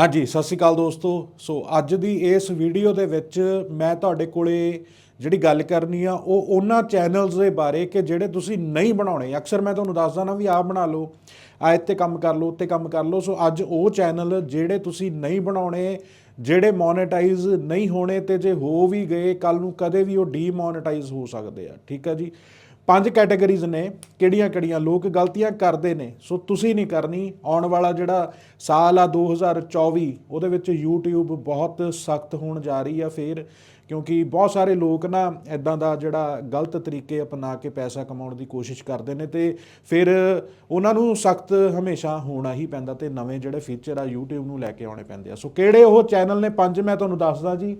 ਹਾਂਜੀ, ਸਤਿ ਸ਼੍ਰੀ ਅਕਾਲ ਦੋਸਤੋ। ਸੋ ਅੱਜ ਦੀ ਇਸ ਵੀਡੀਓ ਦੇ ਵਿੱਚ ਮੈਂ ਤੁਹਾਡੇ ਕੋਲੇ ਜਿਹੜੀ ਗੱਲ ਕਰਨੀ ਆ, ਉਹ ਉਹਨਾਂ ਚੈਨਲਸ ਦੇ ਬਾਰੇ ਕਿ ਜਿਹੜੇ ਤੁਸੀਂ ਨਹੀਂ ਬਣਾਉਣੇ। ਅਕਸਰ ਮੈਂ ਤੁਹਾਨੂੰ ਦੱਸਦਾ ਨਾ ਵੀ ਆਹ ਬਣਾ ਲਓ ਆ ਇੱਥੇ ਕੰਮ ਕਰ ਲਓ ਉੱਤੇ ਕੰਮ ਕਰ ਲਓ। ਸੋ ਅੱਜ ਉਹ ਚੈਨਲ ਜਿਹੜੇ ਤੁਸੀਂ ਨਹੀਂ ਬਣਾਉਣੇ, ਜਿਹੜੇ ਮੋਨੇਟਾਈਜ਼ ਨਹੀਂ ਹੋਣੇ ਤੇ ਜੇ ਹੋ ਵੀ ਗਏ ਕੱਲ ਨੂੰ ਕਦੇ ਵੀ ਉਹ ਡੀਮੋਨੇਟਾਈਜ਼ ਹੋ ਸਕਦੇ ਆ। ਠੀਕ ਆ ਜੀ? ਪੰਜ ਕੈਟਾਗਰੀਜ਼ ਨੇ ਕਿਹੜੀਆਂ-ਕਿਹੜੀਆਂ ਲੋਕ ਗਲਤੀਆਂ ਕਰਦੇ ਨੇ, ਸੋ ਤੁਸੀਂ ਨਹੀਂ ਕਰਨੀ। ਆਉਣ ਵਾਲਾ ਜਿਹੜਾ ਸਾਲ ਆ 2024 ਉਹਦੇ ਵਿੱਚ YouTube ਬਹੁਤ ਸਖਤ ਹੋਣ ਜਾ ਰਹੀ ਆ ਫੇਰ, ਕਿਉਂਕਿ ਬਹੁਤ ਸਾਰੇ ਲੋਕ ਨਾ ਇਦਾਂ ਦਾ ਜਿਹੜਾ ਗਲਤ ਤਰੀਕੇ ਅਪਣਾ ਕੇ ਪੈਸਾ ਕਮਾਉਣ ਦੀ ਕੋਸ਼ਿਸ਼ ਕਰਦੇ ਨੇ ਤੇ ਫਿਰ ਉਹਨਾਂ ਨੂੰ ਸਖਤ ਹਮੇਸ਼ਾ ਹੋਣਾ ਹੀ ਪੈਂਦਾ ਤੇ ਨਵੇਂ ਜਿਹੜੇ ਫੀਚਰ ਆ YouTube ਨੂੰ ਲੈ ਕੇ ਆਉਣੇ ਪੈਂਦੇ ਆ। ਸੋ ਕਿਹੜੇ ਉਹ ਚੈਨਲ ਨੇ? ਪੰਜ ਮੈਂ ਤੁਹਾਨੂੰ ਦੱਸਦਾ ਜੀ।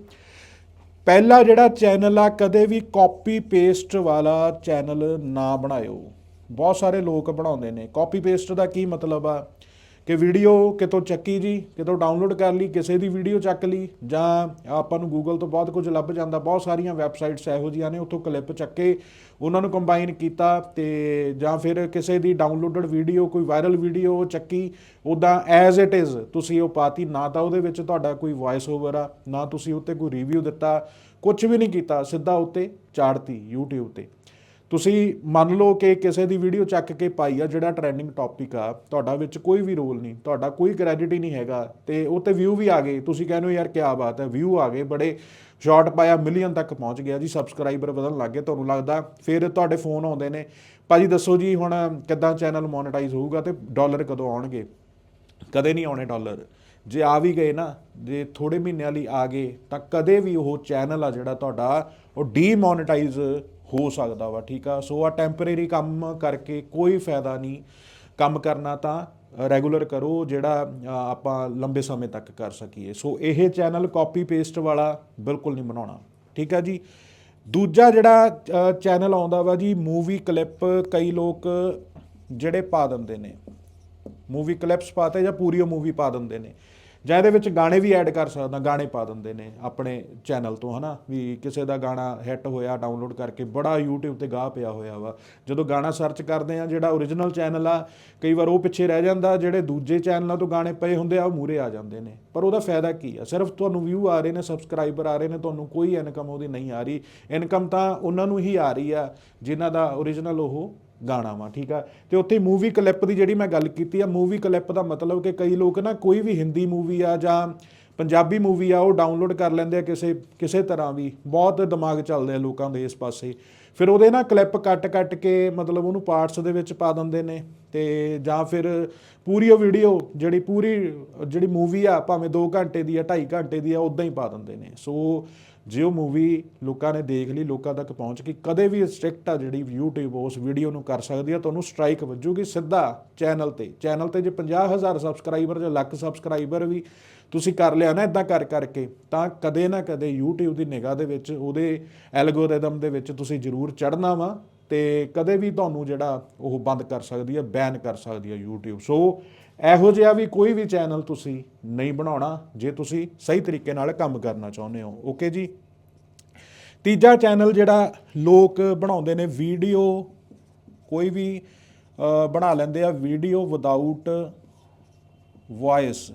ਪਹਿਲਾ ਜਿਹੜਾ ਚੈਨਲ ਆ, ਕਦੇ ਵੀ ਕਾਪੀ ਪੇਸਟ ਵਾਲਾ ਚੈਨਲ ਨਾ ਬਣਾਇਓ। ਬਹੁਤ ਸਾਰੇ ਲੋਕ ਬਣਾਉਂਦੇ ਨੇ। ਕਾਪੀ ਪੇਸਟ ਦਾ ਕੀ ਮਤਲਬ ਆ? ਕਿ ਵੀਡੀਓ ਕਿਤੋਂ ਚੱਕੀ ਜੀ, ਕਿਤੋਂ ਡਾਊਨਲੋਡ ਕਰ ਲਈ, ਕਿਸੇ ਦੀ ਵੀਡੀਓ ਚੱਕ ਲਈ, ਜਾਂ ਆਪਾਂ ਨੂੰ ਗੂਗਲ ਤੋਂ ਬਹੁਤ ਕੁਝ ਲੱਭ ਜਾਂਦਾ, ਬਹੁਤ ਸਾਰੀਆਂ ਵੈਬਸਾਈਟਸ ਇਹੋ ਜਿਹੀਆਂ ਨੇ, ਉੱਥੋਂ ਕਲਿੱਪ ਚੱਕੇ, ਉਹਨਾਂ ਨੂੰ ਕੰਬਾਈਨ ਕੀਤਾ ਤੇ ਜਾਂ ਫਿਰ ਕਿਸੇ ਦੀ ਡਾਊਨਲੋਡਡ ਵੀਡੀਓ, ਕੋਈ ਵਾਇਰਲ ਵੀਡੀਓ ਚੱਕੀ ਉਦਾਂ ਐਜ਼ ਇਟ ਇਜ਼ ਤੁਸੀਂ ਉਹ ਪਾਤੀ, ਨਾ ਤਾਂ ਉਹਦੇ ਵਿੱਚ ਤੁਹਾਡਾ ਕੋਈ ਵੌਇਸ ਓਵਰ ਆ, ਨਾ ਤੁਸੀਂ ਉੱਤੇ ਕੋਈ ਰਿਵਿਊ ਦਿੱਤਾ ਕੁਝ ਵੀ ਨਹੀਂ ਕੀਤਾ, ਸਿੱਧਾ ਉੱਤੇ ਚਾੜਤੀ YouTube ਤੇ। ਤੁਸੀਂ ਮੰਨ ਲਓ ਕਿ ਕਿਸੇ ਦੀ ਵੀਡੀਓ ਚੱਕ ਕੇ ਪਾਈ ਆ, ਜਿਹੜਾ ਟ੍ਰੈਂਡਿੰਗ ਟੌਪਿਕ ਆ, ਤੁਹਾਡਾ ਵਿੱਚ ਕੋਈ ਵੀ ਰੋਲ ਨਹੀਂ, ਤੁਹਾਡਾ ਕੋਈ ਕ੍ਰੈਡਿਟ ਹੀ ਨਹੀਂ ਹੈਗਾ ਤੇ ਉਹ ਤੇ ਵਿਊ ਵੀ ਆ ਗਏ। ਤੁਸੀਂ ਕਹਿੰਦੇ ਹੋ, ਯਾਰ ਕੀ ਬਾਤ ਹੈ ਵਿਊ ਆ ਗਏ, ਬੜੇ ਸ਼ਾਰਟ ਪਾਇਆ ਮਿਲੀਅਨ ਤੱਕ ਪਹੁੰਚ ਗਿਆ ਜੀ ਸਬਸਕ੍ਰਾਈਬਰ ਵਧਣ ਲੱਗ ਗਏ, ਤੁਹਾਨੂੰ ਲੱਗਦਾ ਫਿਰ ਤੁਹਾਡੇ ਫੋਨ ਆਉਂਦੇ ਨੇ। ਭਾਜੀ, ਦੱਸੋ ਜੀ, ਹੁਣ ਕਿੱਦਾਂ ਚੈਨਲ ਮੋਨੇਟਾਈਜ਼ ਹੋਊਗਾ ਤੇ ਡਾਲਰ ਕਦੋਂ ਆਉਣਗੇ? ਕਦੇ ਨਹੀਂ ਆਉਣੇ ਡਾਲਰ ਜੇ ਆ ਵੀ ਗਏ ਨਾ, ਜੇ ਥੋੜੇ ਮਹੀਨਿਆਂ ਲਈ ਆ ਗਏ, ਤਾਂ ਕਦੇ ਵੀ ਉਹ ਚੈਨਲ ਆ ਜਿਹੜਾ ਤੁਹਾਡਾ, ਉਹ ਡੀਮੋਨੇਟਾਈਜ਼ ਹੋ ਸਕਦਾ ਵਾ, ਠੀਕ ਆ? ਸੋ ਆ ਟੈਂਪਰੇਰੀ ਕੰਮ ਕਰਕੇ ਕੋਈ ਫਾਇਦਾ ਨਹੀਂ। ਕੰਮ ਕਰਨਾ ਤਾਂ ਰੈਗੂਲਰ ਕਰੋ, ਜਿਹੜਾ ਆਪਾਂ ਲੰਬੇ ਸਮੇਂ ਤੱਕ ਕਰ ਸਕੀਏ। ਸੋ ਇਹ ਚੈਨਲ ਕਾਪੀ ਪੇਸਟ ਵਾਲਾ ਬਿਲਕੁਲ ਨਹੀਂ ਬਣਾਉਣਾ। ਠੀਕ ਆ ਜੀ? ਦੂਜਾ ਜਿਹੜਾ ਚੈਨਲ ਆਉਂਦਾ ਵਾ ਜੀ ਮੂਵੀ ਕਲਿੱਪ ਕਈ ਲੋਕ ਜਿਹੜੇ ਪਾ ਦਿੰਦੇ ਨੇ। ਮੂਵੀ ਕਲਿੱਪਸ ਪਾਤੇ ਜਾਂ ਪੂਰੀ ਮੂਵੀ ਪਾ ਦਿੰਦੇ ਨੇ। ਜਾਂ ਇਹਦੇ ਵਿੱਚ ਗਾਣੇ ਵੀ ਐਡ ਕਰ ਸਕਦਾ, ਗਾਣੇ ਪਾ ਦਿੰਦੇ ਨੇ ਆਪਣੇ ਚੈਨਲ ਤੋਂ, ਹਨਾ? ਵੀ ਕਿਸੇ ਦਾ ਗਾਣਾ ਹਿੱਟ ਹੋਇਆ ਡਾਊਨਲੋਡ ਕਰਕੇ ਬੜਾ YouTube ਤੇ ਗਾਹ ਪਿਆ ਹੋਇਆ ਵਾ। ਜਦੋਂ ਗਾਣਾ ਸਰਚ ਕਰਦੇ ਆ, ਜਿਹੜਾ origignal ਚੈਨਲ ਆ, ਕਈ ਵਾਰ ਉਹ ਪਿੱਛੇ ਰਹਿ ਜਾਂਦਾ, ਜਿਹੜੇ ਦੂਜੇ ਚੈਨਲਾਂ ਤੋਂ ਗਾਣੇ ਪਏ ਹੁੰਦੇ ਆ, ਉਹ ਮੂਰੇ ਆ ਜਾਂਦੇ ਨੇ। ਪਰ ਉਹਦਾ ਫਾਇਦਾ ਕੀ ਆ? ਸਿਰਫ ਤੁਹਾਨੂੰ ਵਿਊ ਆ ਰਹੇ ਨੇ ਸਬਸਕ੍ਰਾਈਬਰ ਆ ਰਹੇ ਨੇ, ਤੁਹਾਨੂੰ ਕੋਈ ਇਨਕਮ ਉਹਦੀ ਨਹੀਂ ਆ ਰਹੀ। ਇਨਕਮ ਤਾਂ ਉਹਨਾਂ ਨੂੰ ਹੀ ਆ ਰਹੀ ਆ, ਜਿਨ੍ਹਾਂ ਦਾ origignal ਉਹ ਗਾਣਾ ਵਾ, ਠੀਕ ਆ? ਤੇ ਉੱਥੇ ਮੂਵੀ ਕਲਿੱਪ ਦੀ ਜਿਹੜੀ ਮੈਂ ਗੱਲ ਕੀਤੀ ਆ ਮੂਵੀ ਕਲਿੱਪ ਦਾ ਮਤਲਬ ਕਿ ਕਈ ਲੋਕ ਨਾ ਕੋਈ ਵੀ ਹਿੰਦੀ ਮੂਵੀ ਆ ਜਾਂ ਪੰਜਾਬੀ ਮੂਵੀ ਆ, ਉਹ ਡਾਊਨਲੋਡ ਕਰ ਲੈਂਦੇ ਆ ਕਿਸੇ ਕਿਸੇ ਤਰ੍ਹਾਂ ਵੀ। ਬਹੁਤ ਦਿਮਾਗ ਚੱਲਦੇ ਆ ਲੋਕਾਂ ਦੇ ਇਸ ਪਾਸੇ। ਫਿਰ ਉਹਦੇ ਨਾ ਕਲਿੱਪ ਕੱਟ ਕੱਟ ਕੇ ਮਤਲਬ ਉਹਨੂੰ ਪਾਰਟਸ ਦੇ ਵਿੱਚ ਪਾ ਦਿੰਦੇ ਨੇ ਤੇ ਜਾਂ ਫਿਰ ਪੂਰੀ ਉਹ ਵੀਡੀਓ ਜਿਹੜੀ ਪੂਰੀ, ਜਿਹੜੀ ਮੂਵੀ ਆ, ਭਾਵੇਂ 2 ਘੰਟੇ ਦੀ ਆ 2.5 ਘੰਟੇ ਦੀ ਆ ਉਦਾਂ ਹੀ ਪਾ ਦਿੰਦੇ ਨੇ। ਸੋ ਜੇ ਉਹ ਮੂਵੀ ਲੋਕਾਂ ਨੇ ਦੇਖ ਲਈ, ਲੋਕਾਂ ਤੱਕ ਪਹੁੰਚ ਗਈ, ਕਦੇ ਵੀ ਸਟ੍ਰਿਕਟ ਆ ਜਿਹੜੀ YouTube ਉਸ ਵੀਡੀਓ ਨੂੰ ਕਰ ਸਕਦੀ ਆ, ਤੁਹਾਨੂੰ ਸਟ੍ਰਾਈਕ ਵੱਜੂਗੀ ਸਿੱਧਾ ਚੈਨਲ ਤੇ। ਚੈਨਲ ਤੇ ਜੇ 50000 ਸਬਸਕ੍ਰਾਈਬਰ ਜਾਂ ਲੱਖ ਸਬਸਕ੍ਰਾਈਬਰ ਵੀ ਤੁਸੀਂ ਕਰ ਲਿਆ ਨਾ ਇਦਾਂ ਕਰ ਕਰਕੇ, ਤਾਂ ਕਦੇ ਨਾ ਕਦੇ YouTube ਦੀ ਨਿਗਾਹ ਦੇ ਵਿੱਚ, ਉਹਦੇ ਐਲਗੋਰਿਦਮ ਦੇ ਵਿੱਚ ਤੁਸੀਂ ਜ਼ਰੂਰ ਚੜਨਾ ਵਾ। ਤੇ ਕਦੇ ਵੀ ਤੁਹਾਨੂੰ ਜਿਹੜਾ ਉਹ ਬੰਦ ਕਰ ਸਕਦੀ ਹੈ, ਬੈਨ ਕਰ ਸਕਦੀ ਹੈ YouTube ਸੋ ਇਹੋ ਜਿਹਾ ਵੀ ਕੋਈ ਵੀ ਚੈਨਲ ਤੁਸੀਂ ਨਹੀਂ ਬਣਾਉਣਾ, ਜੇ ਤੁਸੀਂ ਸਹੀ ਤਰੀਕੇ ਨਾਲ ਕੰਮ ਕਰਨਾ ਚਾਹੁੰਦੇ ਹੋ। ਓਕੇ ਜੀ? ਤੀਜਾ ਚੈਨਲ ਜਿਹੜਾ ਲੋਕ ਬਣਾਉਂਦੇ ਨੇ, ਵੀਡੀਓ ਕੋਈ ਵੀ ਬਣਾ ਲੈਂਦੇ ਆ, ਵੀਡੀਓ ਵਿਦਆਊਟ ਵੌਇਸ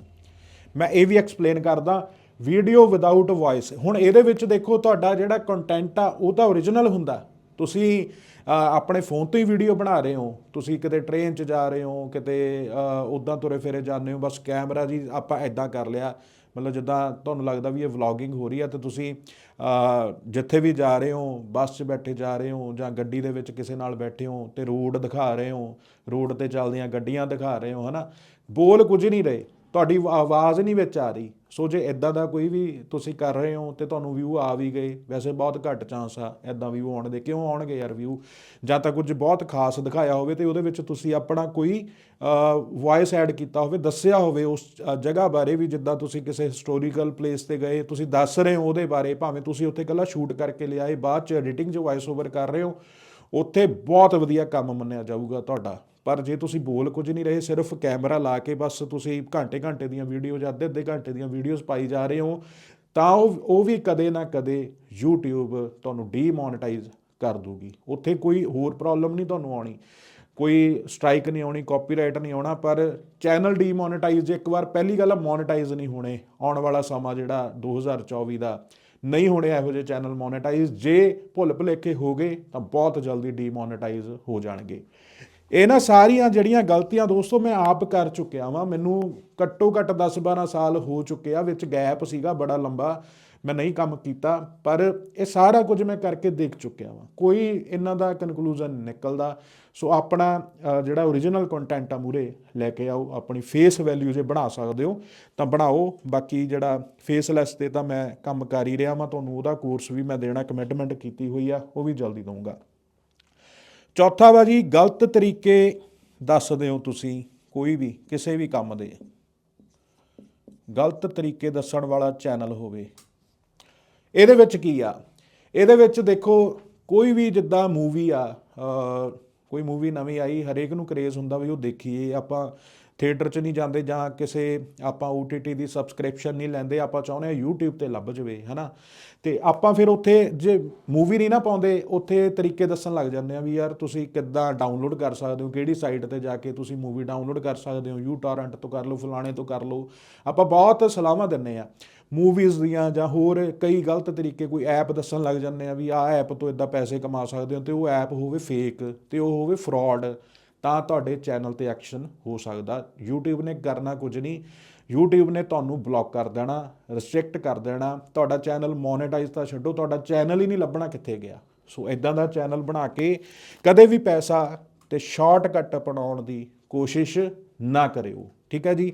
ਮੈਂ ਇਹ ਵੀ ਐਕਸਪਲੇਨ ਕਰਦਾ, ਵੀਡੀਓ ਵਿਦਆਊਟ ਵੌਇਸ ਹੁਣ ਇਹਦੇ ਵਿੱਚ ਦੇਖੋ, ਤੁਹਾਡਾ ਜਿਹੜਾ ਕੰਟੈਂਟ ਆ, ਉਹ ਤਾਂ origignal ਹੁੰਦਾ। ਤੁਸੀਂ ਆਪਣੇ ਫੋਨ ਤੋਂ ਹੀ ਵੀਡੀਓ ਬਣਾ ਰਹੇ ਹੋ। ਤੁਸੀਂ ਕਿਤੇ ਟ੍ਰੇਨ 'ਚ ਜਾ ਰਹੇ ਹੋ, ਕਿਤੇ ਉਦਾਂ ਤੁਰੇ ਫਿਰੇ ਜਾਂਦੇ ਹੋ, ਬਸ ਕੈਮਰਾ ਜੀ ਆਪਾਂ ਐਦਾਂ ਕਰ ਲਿਆ। ਮਤਲਬ ਜਿੱਦਾਂ ਤੁਹਾਨੂੰ ਲੱਗਦਾ ਵੀ ਇਹ ਵਲੌਗਿੰਗ ਹੋ ਰਹੀ ਹੈ ਤੇ ਤੁਸੀਂ ਜਿੱਥੇ ਵੀ ਜਾ ਰਹੇ ਹੋ, ਬੱਸ 'ਚ ਬੈਠੇ ਜਾ ਰਹੇ ਹੋ ਜਾਂ ਗੱਡੀ ਦੇ ਵਿੱਚ ਕਿਸੇ ਨਾਲ ਬੈਠੇ ਹੋ, ਤੇ ਰੋਡ ਦਿਖਾ ਰਹੇ ਹੋ ਰੋਡ ਤੇ ਚੱਲਦੀਆਂ ਗੱਡੀਆਂ ਦਿਖਾ ਰਹੇ ਹੋ, ਹਨਾ? ਬੋਲ ਕੁਝ ਨਹੀਂ ਰਹੇ। ਤੁਹਾਡੀ ਆਵਾਜ਼ ਨਹੀਂ ਵਿੱਚ ਆ ਰਹੀ। ਸੋ ਜੇ ਇਦਾਂ ਦਾ ਕੋਈ ਵੀ ਤੁਸੀਂ ਕਰ ਰਹੇ ਹੋ ਤੇ ਤੁਹਾਨੂੰ ਵਿਊ ਆ ਵੀ ਗਏ, ਵੈਸੇ ਬਹੁਤ ਘੱਟ ਚਾਂਸ ਆ ਇਦਾਂ ਵਿਊ ਆਉਣ ਦੇ। ਕਿਉਂ ਆਉਣਗੇ ਯਾਰ ਵਿਊ ਜਾਂ ਤਾਂ ਕੁਝ ਬਹੁਤ ਖਾਸ ਦਿਖਾਇਆ ਹੋਵੇ ਤੇ ਉਹਦੇ ਵਿੱਚ ਤੁਸੀਂ ਆਪਣਾ ਕੋਈ ਵੌਇਸ ਐਡ ਕੀਤਾ ਹੋਵੇ, ਦੱਸਿਆ ਹੋਵੇ ਉਸ ਜਗ੍ਹਾ ਬਾਰੇ ਵੀ ਜਿੱਦਾਂ ਤੁਸੀਂ ਕਿਸੇ ਹਿਸਟੋਰੀਕਲ ਪਲੇਸ ਤੇ ਗਏ, ਤੁਸੀਂ ਦੱਸ ਰਹੇ ਹੋ ਉਹਦੇ ਬਾਰੇ, ਭਾਵੇਂ ਤੁਸੀਂ ਉੱਥੇ ਇਕੱਲਾ ਸ਼ੂਟ ਕਰਕੇ ਲਿਆਏ, ਬਾਅਦ ਚ ਐਡੀਟਿੰਗ 'ਚ ਵੌਇਸ ਓਵਰ ਕਰ ਰਹੇ ਹੋ, ਉੱਥੇ ਬਹੁਤ ਵਧੀਆ ਕੰਮ ਮੰਨਿਆ ਜਾਊਗਾ ਤੁਹਾਡਾ। ਪਰ ਜੇ ਤੁਸੀਂ ਬੋਲ ਕੁਝ ਨਹੀਂ ਰਹੇ, ਸਿਰਫ ਕੈਮਰਾ ਲਾ ਕੇ ਬਸ ਤੁਸੀਂ ਘੰਟੇ ਘੰਟੇ ਦੀਆਂ ਵੀਡੀਓ ਜਾਂ ਅੱਧੇ ਅੱਧੇ ਘੰਟੇ ਦੀਆਂ ਵੀਡੀਓਜ਼ ਪਾਈ ਜਾ ਰਹੇ ਹੋ, ਤਾਂ ਉਹ ਉਹ ਵੀ ਕਦੇ ਨਾ ਕਦੇ YouTube ਤੁਹਾਨੂੰ ਡੀਮੋਨੇਟਾਈਜ਼ ਕਰ ਦੂਗੀ। ਉੱਥੇ ਕੋਈ ਹੋਰ ਪ੍ਰੋਬਲਮ ਨਹੀਂ ਤੁਹਾਨੂੰ ਆਉਣੀ। ਕੋਈ ਸਟ੍ਰਾਈਕ ਨਹੀਂ ਆਉਣੀ ਕਾਪੀਰਾਈਟ ਨਹੀਂ ਆਉਣਾ, ਪਰ ਚੈਨਲ ਡੀਮੋਨੇਟਾਈਜ਼ ਇੱਕ ਵਾਰ ਪਹਿਲੀ ਗੱਲ ਆ ਮੋਨੇਟਾਈਜ਼ ਨਹੀਂ ਹੋਣੇ। ਆਉਣ ਵਾਲਾ ਸਮਾਂ ਜਿਹੜਾ 2024 ਦਾ ਨਹੀਂ ਹੋਣੇ, ਇਹੋ ਜਿਹੇ ਚੈਨਲ ਮੋਨੇਟਾਈਜ਼ ਜੇ ਭੁੱਲ ਭੁਲੇਖੇ ਹੋ ਗਏ, ਤਾਂ ਬਹੁਤ ਜਲਦੀ ਡੀਮੋਨੇਟਾਈਜ਼ ਹੋ ਜਾਣਗੇ। ਇਹਨਾਂ ਸਾਰੀਆਂ ਜਿਹੜੀਆਂ ਗਲਤੀਆਂ ਦੋਸਤੋ ਮੈਂ ਆਪ ਕਰ ਚੁੱਕਿਆ ਵਾਂ। ਮੈਨੂੰ ਘੱਟੋ ਘੱਟ 10-12 ਸਾਲ ਹੋ ਚੁੱਕੇ ਆ, ਵਿੱਚ ਗੈਪ ਸੀਗਾ, ਬੜਾ ਲੰਬਾ ਮੈਂ ਨਹੀਂ ਕੰਮ ਕੀਤਾ, ਪਰ ਇਹ ਸਾਰਾ ਕੁਝ ਮੈਂ ਕਰਕੇ ਦੇਖ ਚੁੱਕਿਆ ਵਾਂ। ਕੋਈ ਇਹਨਾਂ ਦਾ ਕਨਕਲੂਜਨ ਨਿਕਲਦਾ। ਸੋ ਆਪਣਾ ਜਿਹੜਾ ਓਰੀਜਨਲ ਕੰਟੈਂਟ ਆ ਮੂਰੇ ਲੈ ਕੇ ਆਓ, ਆਪਣੀ ਫੇਸ ਵੈਲਿਊ ਜੇ ਬਣਾ ਸਕਦੇ ਹੋ, ਤਾਂ ਬਣਾਓ। ਬਾਕੀ ਜਿਹੜਾ ਫੇਸਲੈਸ ਤੇ ਤਾਂ ਮੈਂ ਕੰਮ ਕਰ ਹੀ ਰਿਹਾ ਵਾਂ, ਤੁਹਾਨੂੰ ਉਹਦਾ ਕੋਰਸ ਵੀ ਮੈਂ ਦੇਣਾ ਕਮਿਟਮੈਂਟ ਕੀਤੀ ਹੋਈ ਆ, ਉਹ ਵੀ ਜਲਦੀ ਦਊਂਗਾ। ਚੌਥਾ ਵਾ ਜੀ ਗਲਤ ਤਰੀਕੇ ਦੱਸਦੇ ਹੋ ਤੁਸੀਂ, ਕੋਈ ਵੀ, ਕਿਸੇ ਵੀ ਕੰਮ ਦੇ। ਗਲਤ ਤਰੀਕੇ ਦੱਸਣ ਵਾਲਾ ਚੈਨਲ ਹੋਵੇ। ਇਹਦੇ ਵਿੱਚ ਕੀ ਆ? ਇਹਦੇ ਵਿੱਚ ਦੇਖੋ, ਕੋਈ ਵੀ ਜਿੱਦਾਂ ਮੂਵੀ ਆ ਕੋਈ ਮੂਵੀ ਨਵੀਂ ਆਈ, ਹਰੇਕ ਨੂੰ ਕਰੇਜ਼ ਹੁੰਦਾ ਵੀ ਉਹ ਦੇਖੀਏ, ਆਪਾਂ ਥੀਏਟਰ 'ਚ ਨਹੀਂ ਜਾਂਦੇ ਜਾਂ ਕਿਸੇ ਆਪਾਂ OTT ਦੀ ਸਬਸਕ੍ਰਿਪਸ਼ਨ ਨਹੀਂ ਲੈਂਦੇ, ਆਪਾਂ ਚਾਹੁੰਦੇ ਆ YouTube ਤੇ ਲੱਭ ਜਵੇ, ਹਨਾ? ਤੇ ਆਪਾਂ ਫਿਰ ਉੱਥੇ ਜੇ ਮੂਵੀ ਨਹੀਂ ਨਾ ਪਾਉਂਦੇ, ਉੱਥੇ ਤਰੀਕੇ ਦੱਸਣ ਲੱਗ ਜਾਂਦੇ ਆ ਵੀ ਯਾਰ ਤੁਸੀਂ ਕਿੱਦਾਂ ਡਾਊਨਲੋਡ ਕਰ ਸਕਦੇ ਹੋ, ਕਿਹੜੀ ਸਾਈਟ ਤੇ ਜਾ ਕੇ ਤੁਸੀਂ ਮੂਵੀ ਡਾਊਨਲੋਡ ਕਰ ਸਕਦੇ ਹੋ ਯੂਟੋਰੈਂਟ ਤੋਂ ਕਰ ਲਓ, ਫਲਾਣੇ ਤੋਂ ਕਰ ਲਓ। ਆਪਾਂ ਬਹੁਤ ਸਲਾਹਾਂ ਦਿੰਨੇ ਆ ਮੂਵੀਜ਼ ਦੀਆਂ ਜਾਂ ਹੋਰ ਕਈ ਗਲਤ ਤਰੀਕੇ ਕੋਈ ਐਪ ਦੱਸਣ ਲੱਗ ਜਾਂਦੇ ਆ ਵੀ ਆਹ ਐਪ ਤੋਂ ਇਦਾਂ ਪੈਸੇ ਕਮਾ ਸਕਦੇ ਹੋ ਤੇ ਉਹ ਐਪ ਹੋਵੇ ਫੇਕ ਤੇ ਉਹ ਹੋਵੇ ਫਰਾਡ ਤਾਂ ਤੁਹਾਡੇ ਚੈਨਲ ਤੇ ਐਕਸ਼ਨ ਹੋ ਸਕਦਾ। YouTube ਨੇ ਕਰਨਾ ਕੁਝ ਨਹੀਂ। YouTube ਨੇ ਤੁਹਾਨੂੰ ਬਲੌਕ ਕਰ ਦੇਣਾ ਰਿਸਟ੍ਰਿਕਟ ਕਰ ਦੇਣਾ। ਤੁਹਾਡਾ ਚੈਨਲ ਮੋਨੇਟਾਈਜ਼ ਤਾਂ ਛੱਡੋ, ਤੁਹਾਡਾ ਚੈਨਲ ਹੀ ਨਹੀਂ ਲੱਭਣਾ ਕਿੱਥੇ ਗਿਆ। ਸੋ ਇਦਾਂ ਦਾ ਚੈਨਲ ਬਣਾ ਕੇ ਕਦੇ ਵੀ ਪੈਸਾ ਤੇ ਸ਼ਾਰਟਕਟ ਅਪਣਾਉਣ ਦੀ ਕੋਸ਼ਿਸ਼ ਨਾ ਕਰਿਓ। ਠੀਕ ਹੈ ਜੀ?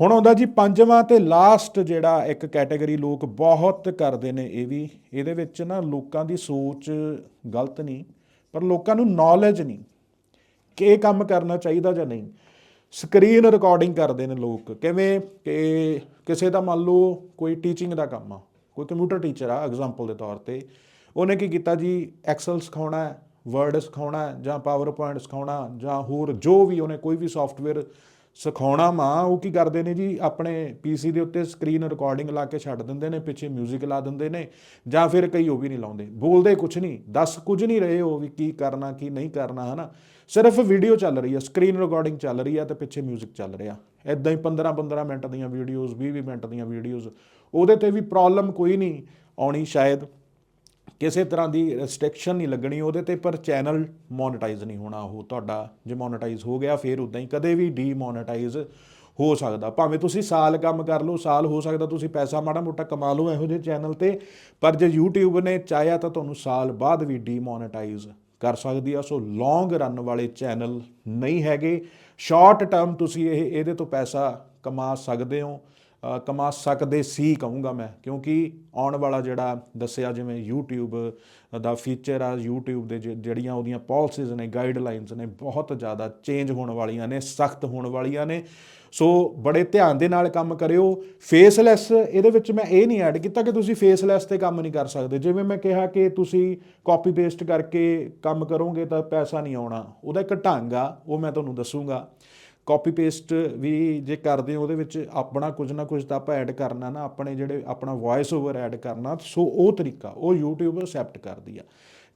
ਹੁਣ ਆਉਂਦਾ ਜੀ ਪੰਜਵਾਂ ਤੇ ਲਾਸਟ ਜਿਹੜਾ ਇੱਕ ਕੈਟਾਗਰੀ ਲੋਕ ਬਹੁਤ ਕਰਦੇ ਨੇ ਇਹ ਵੀ। ਇਹਦੇ ਵਿੱਚ ਨਾ ਲੋਕਾਂ ਦੀ ਸੋਚ ਗਲਤ ਨਹੀਂ, ਪਰ ਲੋਕਾਂ ਨੂੰ ਨੌਲੇਜ ਨਹੀਂ। ਕਿ ਇਹ ਕੰਮ ਕਰਨਾ ਚਾਹੀਦਾ ਜਾਂ ਨਹੀਂ। ਸਕਰੀਨ ਰਿਕਾਰਡਿੰਗ ਕਰਦੇ ਨੇ ਲੋਕ। ਕਿਵੇਂ ਕਿ ਕਿਸੇ ਦਾ ਮੰਨ ਲਓ ਕੋਈ ਟੀਚਿੰਗ ਦਾ ਕੰਮ ਆ, ਕੋਈ ਕੰਪਿਊਟਰ ਟੀਚਰ ਆ ਐਗਜ਼ਾਮਪਲ ਦੇ ਤੌਰ ਤੇ, ਉਹਨੇ ਕੀ ਕੀਤਾ ਜੀ? ਐਕਸਲ ਸਿਖਾਉਣਾ ਹੈ ਵਰਡ ਸਿਖਾਉਣਾ ਜਾਂ ਪਾਵਰ ਪੁਆਇੰਟ ਸਿਖਾਉਣਾ, ਜਾਂ ਹੋਰ ਜੋ ਵੀ ਉਹਨੇ ਕੋਈ ਵੀ ਸੌਫਟਵੇਅਰ ਸਿਖਾਉਣਾ ਵਾ, ਉਹ ਕੀ ਕਰਦੇ ਨੇ ਜੀ? ਆਪਣੇ ਪੀਸੀ ਦੇ ਉੱਤੇ ਸਕਰੀਨ ਰਿਕਾਰਡਿੰਗ ਲਾ ਕੇ ਛੱਡ ਦਿੰਦੇ ਨੇ, ਪਿੱਛੇ 뮤직 ਲਾ ਦਿੰਦੇ ਨੇ, ਜਾਂ ਫਿਰ ਕਈ ਉਹ ਵੀ ਨਹੀਂ ਲਾਉਂਦੇ। ਬੋਲਦੇ ਕੁਝ ਨਹੀਂ, ਦੱਸ ਕੁਝ ਨਹੀਂ ਰਹੇ ਉਹ ਵੀ ਕੀ ਕਰਨਾ, ਕੀ ਨਹੀਂ ਕਰਨਾ, ਹਨਾ? ਸਿਰਫ ਵੀਡੀਓ ਚੱਲ ਰਹੀ ਹੈ ਸਕਰੀਨ ਰਿਕਾਰਡਿੰਗ ਚੱਲ ਰਹੀ ਹੈ ਤੇ ਪਿੱਛੇ 뮤직 ਚੱਲ ਰਿਹਾ। ਐਦਾਂ ਹੀ 15 15 ਮਿੰਟ ਦੀਆਂ ਵੀਡੀਓਜ਼ 20 20 ਮਿੰਟ ਦੀਆਂ ਵੀਡੀਓਜ਼ ਉਹਦੇ ਤੇ ਵੀ ਪ੍ਰੋਬਲਮ ਕੋਈ ਨਹੀਂ ਆਉਣੀ ਸ਼ਾਇਦ। ਕਿਸੇ ਤਰ੍ਹਾਂ ਦੀ ਰੈਸਟ੍ਰਿਕਸ਼ਨ ਨਹੀਂ ਲੱਗਣੀ, ਉਹਦੇ ਤੇ ਪਰ ਚੈਨਲ ਮੋਨੇਟਾਈਜ਼ ਨਹੀਂ ਹੋਣਾ ਉਹ ਤੁਹਾਡਾ। ਜੇ ਮੋਨੇਟਾਈਜ਼ ਹੋ ਗਿਆ, ਫਿਰ ਉਦਾਂ ਹੀ ਕਦੇ ਵੀ ਡੀਮੋਨੇਟਾਈਜ਼ ਹੋ ਸਕਦਾ। ਭਾਵੇਂ ਤੁਸੀਂ ਸਾਲ ਕੰਮ ਕਰ ਲਓ, ਸਾਲ ਹੋ ਸਕਦਾ ਤੁਸੀਂ ਪੈਸਾ ਮਾੜਾ ਮੋਟਾ ਕਮਾ ਲਓ ਇਹੋ ਜਿਹੇ ਚੈਨਲ ਤੇ, ਪਰ ਜੇ YouTube ਨੇ ਚਾਹਿਆ ਤਾਂ ਤੁਹਾਨੂੰ ਸਾਲ ਬਾਅਦ ਵੀ ਡੀਮੋਨੇਟਾਈਜ਼ ਕਰ ਸਕਦੀ ਆ। ਸੋ ਲੌਂਗ ਰਨ ਵਾਲੇ ਚੈਨਲ ਨਹੀਂ ਹੈਗੇ। ਸ਼ਾਰਟ ਟਰਮ ਤੁਸੀਂ ਇਹ, ਇਹਦੇ ਤੋਂ ਪੈਸਾ ਕਮਾ ਸਕਦੇ ਹੋ। ਕਮਾ ਸਕਦੇ ਸੀ ਕਹੂੰਗਾ ਮੈਂ, ਕਿਉਂਕਿ ਆਉਣ ਵਾਲਾ ਜਿਹੜਾ ਦੱਸਿਆ ਜਿਵੇਂ YouTube ਦਾ ਫੀਚਰ ਆ, YouTube ਦੇ ਜਿ- ਜਿਹੜੀਆਂ ਉਹਦੀਆਂ ਪਾਲਿਸੀਜ਼ ਨੇ ਗਾਈਡਲਾਈਨਸ ਨੇ, ਬਹੁਤ ਜ਼ਿਆਦਾ ਚੇਂਜ ਹੋਣ ਵਾਲੀਆਂ ਨੇ, ਸਖਤ ਹੋਣ ਵਾਲੀਆਂ ਨੇ। ਸੋ ਬੜੇ ਧਿਆਨ ਦੇ ਨਾਲ ਕੰਮ ਕਰਿਓ। ਫੇਸਲੈਸ ਇਹਦੇ ਵਿੱਚ ਮੈਂ ਇਹ ਨਹੀਂ ਐਡ ਕੀਤਾ ਕਿ ਤੁਸੀਂ ਫੇਸਲੈਸ ਤੇ ਕੰਮ ਨਹੀਂ ਕਰ ਸਕਦੇ। ਜਿਵੇਂ ਮੈਂ ਕਿਹਾ ਕਿ ਤੁਸੀਂ ਕਾਪੀ ਪੇਸਟ ਕਰਕੇ ਕੰਮ ਕਰੋਗੇ ਤਾਂ ਪੈਸਾ ਨਹੀਂ ਆਉਣਾ। ਉਹਦਾ ਇੱਕ ਢੰਗ ਆ, ਉਹ ਮੈਂ ਤੁਹਾਨੂੰ ਦੱਸੂਗਾ। ਕਾਪੀ ਪੇਸਟ ਵੀ ਜੇ ਕਰਦੇ ਹੋ, ਉਹਦੇ ਵਿੱਚ ਆਪਣਾ ਕੁਝ ਨਾ ਕੁਝ ਤਾਂ ਆਪਾਂ ਐਡ ਕਰਨਾ ਨਾ, ਆਪਣੇ ਜਿਹੜੇ ਆਪਣਾ ਵੌਇਸ ਓਵਰ ਐਡ ਕਰਨਾ, ਸੋ ਉਹ ਤਰੀਕਾ, ਉਹ YouTube ਅਸੈਪਟ ਕਰਦੀ ਆ।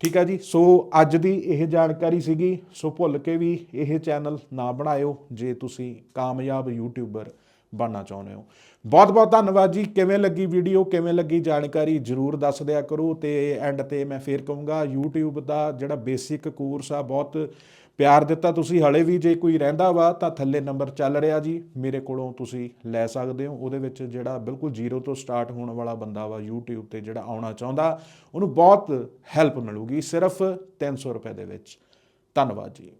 ਠੀਕ ਆ ਜੀ? ਸੋ ਅੱਜ ਦੀ ਇਹ ਜਾਣਕਾਰੀ ਸੀਗੀ, ਸੋ ਭੁੱਲ ਕੇ ਵੀ ਇਹ ਚੈਨਲ ਨਾ ਬਣਾਇਓ ਜੇ ਤੁਸੀਂ ਕਾਮਯਾਬ ਯੂਟਿਊਬਰ ਬਣਨਾ ਚਾਹੁੰਦੇ ਹੋ। ਬਹੁਤ ਬਹੁਤ ਧੰਨਵਾਦ ਜੀ। ਕਿਵੇਂ ਲੱਗੀ ਵੀਡੀਓ ਕਿਵੇਂ ਲੱਗੀ ਜਾਣਕਾਰੀ? ਜਰੂਰ ਦੱਸ ਦਿਆ ਕਰੋ ਤੇ ਐਂਡ ਤੇ ਮੈਂ ਫੇਰ ਕਹੂੰਗਾ, YouTube ਦਾ ਜਿਹੜਾ ਬੇਸਿਕ ਕੋਰਸ ਆ, ਬਹੁਤ ਪਿਆਰ ਦਿੱਤਾ ਤੁਸੀਂ। ਹਲੇ ਵੀ ਜੇ ਕੋਈ ਰਹਿੰਦਾ ਵਾ ਤਾਂ ਥੱਲੇ ਨੰਬਰ ਚੱਲ ਰਿਹਾ ਜੀ। ਮੇਰੇ ਕੋਲੋਂ ਤੁਸੀਂ ਲੈ ਸਕਦੇ ਹੋ। ਉਹਦੇ ਵਿੱਚ ਜਿਹੜਾ ਬਿਲਕੁਲ ਜ਼ੀਰੋ ਤੋਂ ਸਟਾਰਟ ਹੋਣ ਵਾਲਾ ਬੰਦਾ ਵਾ, YouTube ਤੇ ਜਿਹੜਾ ਆਉਣਾ ਚਾਹੁੰਦਾ, ਉਹਨੂੰ ਬਹੁਤ ਹੈਲਪ ਮਿਲੂਗੀ। ਸਿਰਫ 300 ਰੁਪਏ ਦੇ ਵਿੱਚ। ਧੰਨਵਾਦ ਜੀ।